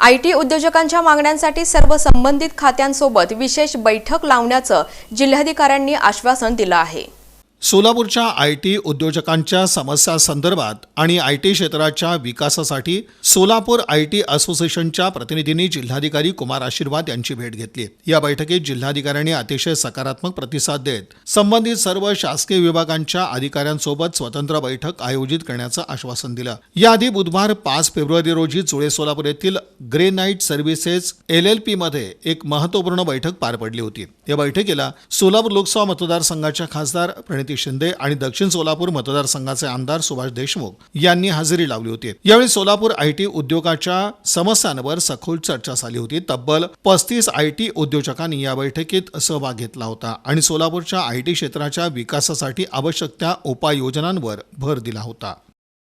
IT उद्योजकांच्या मागण्यांसाठी सर्व संबंधित खात्यांसोबत विशेष बैठक लावण्याचं जिल्हाधिकाऱ्यांनी आश्वासन दिलं आहे. सोलापूरच्या आय टी उद्योजकांच्या समस्या संदर्भात आणि आय टी क्षेत्राच्या विकासासाठी सोलापूर आय टी असोसिएशनच्या प्रतिनिधींनी जिल्हाधिकारी कुमार आशीर्वाद यांची भेट घेतली. या बैठकीत जिल्हाधिकाऱ्यांनी अतिशय सकारात्मक प्रतिसाद देत संबंधित सर्व शासकीय विभागांच्या अधिकाऱ्यांसोबत स्वतंत्र बैठक आयोजित करण्याचं आश्वासन दिलं. याआधी बुधवार पाच फेब्रुवारी रोजी जुळे सोलापूर येथील grey knight services L L P मध्ये एक महत्त्वपूर्ण बैठक पार पडली होती. या बैठकीला सोलापूर लोकसभा मतदारसंघाच्या खासदार प्रणित शिंदे आणि दक्षिण सोलापूर मतदारसंघाचे आमदार सुभाष देशमुख यांनी हजेरी लावली होती. यावेळी सोलापूर आय टी उद्योगाच्या समस्यांवर सखोल चर्चा झाली होती. तब्बल पस्तीस आय टी उद्योजकांनी या बैठकीत सहभाग घेतला होता आणि सोलापूरच्या आय टी क्षेत्राच्या विकासासाठी आवश्यक त्या उपाययोजनांवर भर दिला होता.